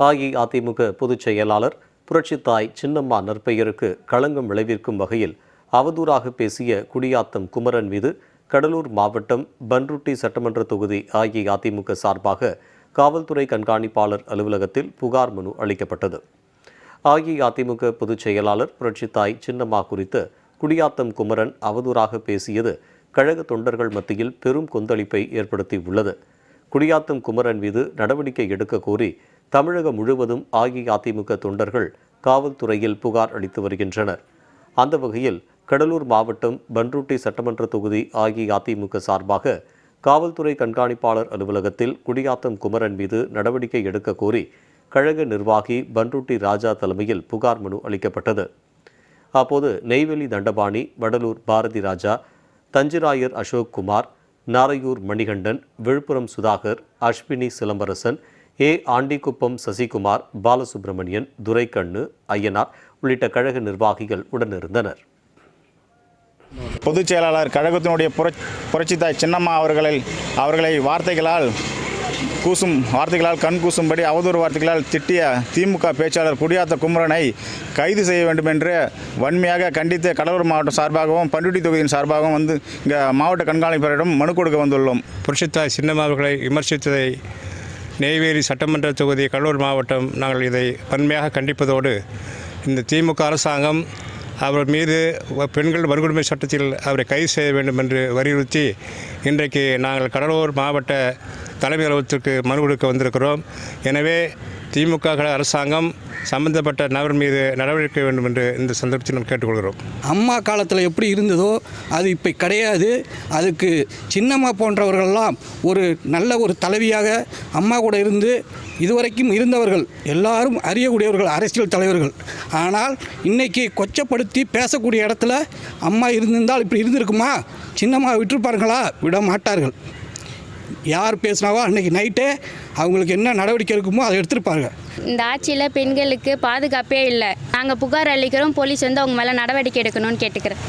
அஇஅதிமுக பொதுச் செயலாளர் புரட்சித்தாய் சின்னம்மா நற்பெயருக்கு களங்கம் விளைவிக்கும் வகையில் அவதூறாக பேசிய குடியாத்தம் குமரன் மீது கடலூர் மாவட்டம் பன்ருட்டி சட்டமன்ற தொகுதி அஇஅதிமுக சார்பாக காவல்துறை கண்காணிப்பாளர் அலுவலகத்தில் புகார் மனு அளிக்கப்பட்டது. அஇஅதிமுக பொதுச் செயலாளர் புரட்சித்தாய் சின்னம்மா குறித்து குடியாத்தம் குமரன் அவதூறாக பேசியது கழக தொண்டர்கள் மத்தியில் பெரும் கொந்தளிப்பை ஏற்படுத்தியுள்ளது. குடியாத்தம் குமரன் மீது நடவடிக்கை எடுக்க கோரி தமிழகம் முழுவதும் அஇஅதிமுக தொண்டர்கள் காவல்துறையில் புகார் அளித்து வருகின்றனர். அந்த வகையில் கடலூர் மாவட்டம் பன்ருட்டி சட்டமன்ற தொகுதி அஇஅதிமுக சார்பாக காவல்துறை கண்காணிப்பாளர் அலுவலகத்தில் குடியாத்தம் குமரன் மீது நடவடிக்கை எடுக்க கோரி கழக நிர்வாகி பன்ருட்டி ராஜா தலைமையில் புகார் மனு அளிக்கப்பட்டது. அப்போது நெய்வேலி தண்டபாணி வடலூர் பாரதி ராஜா தஞ்சிராயர் அசோக் குமார் நாரையூர் மணிகண்டன் விழுப்புரம் சுதாகர் அஸ்வினி சிலம்பரசன் ஏ ஆண்டிக்குப்பம் சசிகுமார் பாலசுப்பிரமணியன் துரைக்கண்ணு ஐயனார் உள்ளிட்ட கழக நிர்வாகிகள் உடனிருந்தனர். பொதுச் செயலாளர் கழகத்தினுடைய புரட்சி புரட்சித்தாய் சின்னம்மா அவர்களை அவர்களை வார்த்தைகளால் கூசும் வார்த்தைகளால் கண் கூசும்படி அவதூறு வார்த்தைகளால் திட்டிய திமுக பேச்சாளர் குடியாத்த குமரனை கைது செய்ய வேண்டும் என்று வன்மையாக கண்டித்து கடலூர் மாவட்டம் சார்பாகவும் பண்ருட்டி தொகுதியின் சார்பாகவும் வந்து இங்கே மாவட்ட கண்காணிப்பாளரிடம் மனு கொடுக்க வந்துள்ளோம். புரட்சித்தாய் சின்னம்மா அவர்களை விமர்சித்ததை நெய்வேலி சட்டமன்ற தொகுதி கடலூர் மாவட்டம் நாங்கள் இதை வன்மையாக கண்டிப்பதோடு இந்த திமுக அரசாங்கம் அவர் மீது வ- பெண்கள் வன்கொடுமை சட்டத்தில் அவரை கைது செய்ய வேண்டும் என்று வலியுறுத்தி இன்றைக்கு நாங்கள் கடலூர் மாவட்ட தலைமை அலுவலகத்திற்கு மனு கொடுக்க வந்திருக்கிறோம். எனவே திமுக அரசாங்கம் சம்பந்தப்பட்ட நபர் மீது நடவடிக்கை வேண்டும் என்று இந்த சந்தர்ப்பத்தில் நாம் கேட்டுக்கொள்கிறோம். அம்மா காலத்தில் எப்படி இருந்ததோ அது இப்போ கிடையாது. அதுக்கு சின்னம்மா போன்றவர்கள்லாம் ஒரு நல்ல ஒரு தலைவியாக அம்மா கூட இருந்து இதுவரைக்கும் இருந்தவர்கள் எல்லாரும் அறியக்கூடியவர்கள் அரசியல் தலைவர்கள். ஆனால் இன்றைக்கி கொச்சப்படுத்தி பேசக்கூடிய இடத்துல அம்மா இருந்திருந்தால் இப்படி இருந்திருக்குமா? சின்னம்மா விட்டுருப்பார்களா? விட மாட்டார்கள் யார் பேசினாவோ அன்னைக்கு நைட்டே அவங்களுக்கு என்ன நடவடிக்கை இருக்குமோ அதை எடுத்திருப்பாங்க இந்த ஆட்சியில் பெண்களுக்கு பாதுகாப்பே இல்லை. நாங்கள் புகார் அளிக்கிறோம் போலீஸ் வந்து அவங்க மேலே நடவடிக்கை எடுக்கணும்னு கேட்டுக்கிறேன்.